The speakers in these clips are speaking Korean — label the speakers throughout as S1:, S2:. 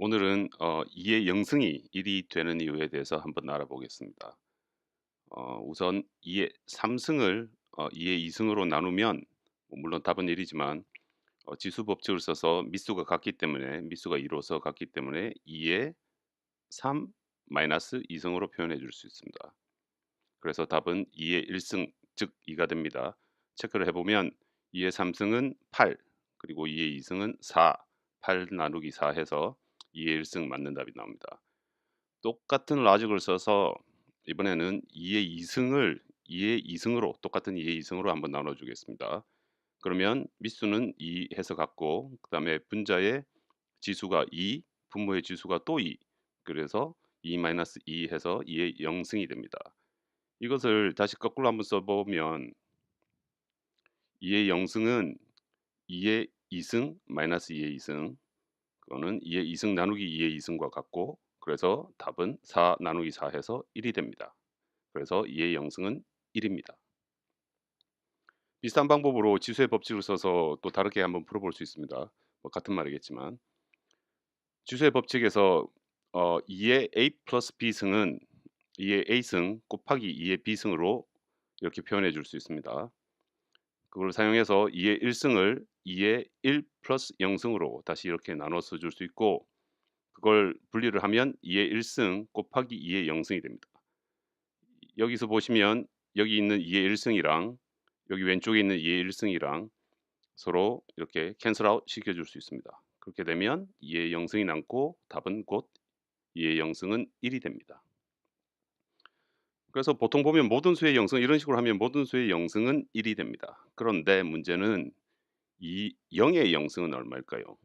S1: 오늘은 어 2의 영승이 1이 되는 이유에 대해서 한번 알아보겠습니다. 어 우선 2의 3승을 어 2의 2승으로 나누면 뭐 물론 답은 1이지만 어 지수 법칙을 써서 미수가 같기 때문에 미수가 2로서 같기 때문에 2의 3 마이너스 2승으로 표현해 줄 수 있습니다. 그래서 답은 2의 1승 즉 2가 됩니다. 체크를 해보면 2의 3승은 8 그리고 2의 2승은 4 8 나누기 4 해서 2의 1승 맞는 답이 나옵니다. 똑같은 라직을 써서 이번에는 2의 2승을 2의 2승으로 똑같은 2의 2승으로 한번 나눠주겠습니다. 그러면 미수는 2 해서 같고 그 다음에 분자의 지수가 2, 분모의 지수가 또 2. 그래서 2-2 해서 2의 0승이 됩니다. 이것을 다시 거꾸로 한번 써보면 2의 0승은 2의 2승 마이너스 2의 2승 그거는 2의 2승 나누기 2의 2승과 같고 그래서 답은 4 나누기 4 해서 1이 됩니다. 그래서 2의 0승은 1입니다. 비슷한 방법으로 지수의 법칙을 써서 또 다르게 한번 풀어볼 수 있습니다. 뭐 같은 말이겠지만 지수의 법칙에서 어, 2의 a 플러스 b승은 2의 a승 곱하기 2의 b승으로 이렇게 표현해 줄 수 있습니다. 그걸 사용해서 2의 1승을 2의 1 플러스 0승으로 다시 이렇게 나눠서 줄 수 있고 그걸 분리를 하면 2의 1승 곱하기 2의 0승이 됩니다. 여기서 보시면 여기 있는 2의 1승이랑 여기 왼쪽에 있는 2의 1승이랑 서로 이렇게 캔슬 아웃 시켜줄 수 있습니다. 그렇게 되면 2의 0승이 남고 답은 곧 2의 0승은 1이 됩니다. 그래서 보통 보면 모든 수의 0승 이런 식으로 하면 모든 수의 0승은 1이 됩니다. 그런데 문제는 이 0의 0승은 얼마일까요?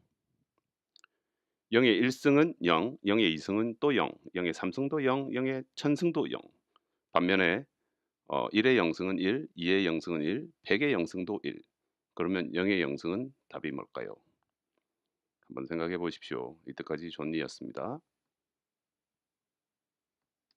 S1: 0의 1승은 0, 0의 2승은 또 0, 0의 3승도 0, 0의 1000승도 0. 반면에 어, 1의 0승은 1, 2의 0승은 1, 100의 0승도 1. 그러면 0의 0승은 답이 뭘까요? 한번 생각해 보십시오. 이때까지 존니였습니다.